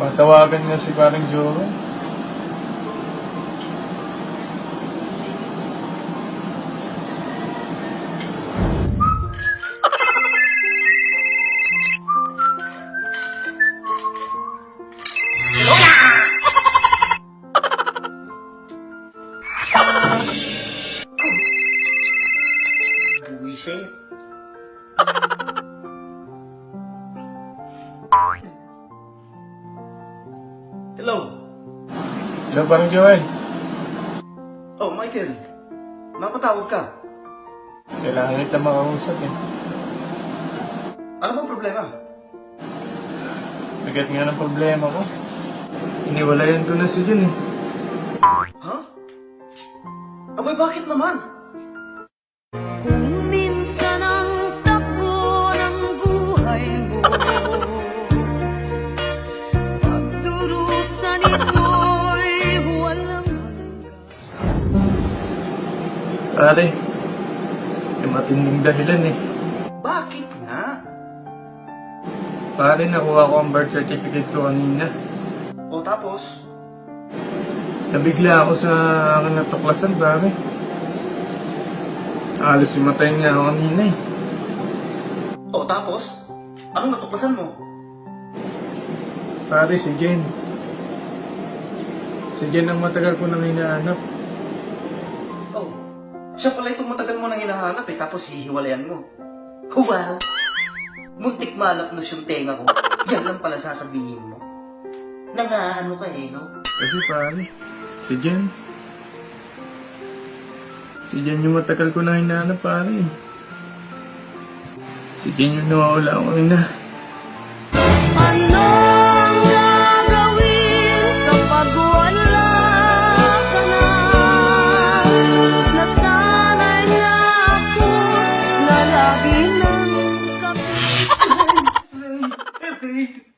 Matawagan niya si parang Joel. Buwisit. Hello. Hello, parang Joel. Oh, Michael. Napatawag ka. Kailangan kita makausap eh. Ano bang problema? Bigat nga ng problema ko. Iniwalayan ko na si Jun eh. Ha? Abay, bakit naman? Kung Pare, may matinding dahilan eh. Bakit nga? Pare, nakuha ko ang birth certificate ko kanina. O tapos? Nabigla ako sa aking natuklasan, pare. Alos yung niya ako kanina eh. O tapos? Anong natuklasan mo? Pare, si Jen. Si Jen ang matagal ko nang hinahanap. Siya pala itong matagal mo nang hinahanap eh, tapos hihiwalayan mo. Wow! Muntik malapnos yung tenga ko. Yan lang pala sasabihin mo. Nangaano ka eh, no? Kasi pare, si Jen. Si Jen yung matagal ko nang hinahanap, pare. Si Jen yung nawawala ko na. Na. Lagi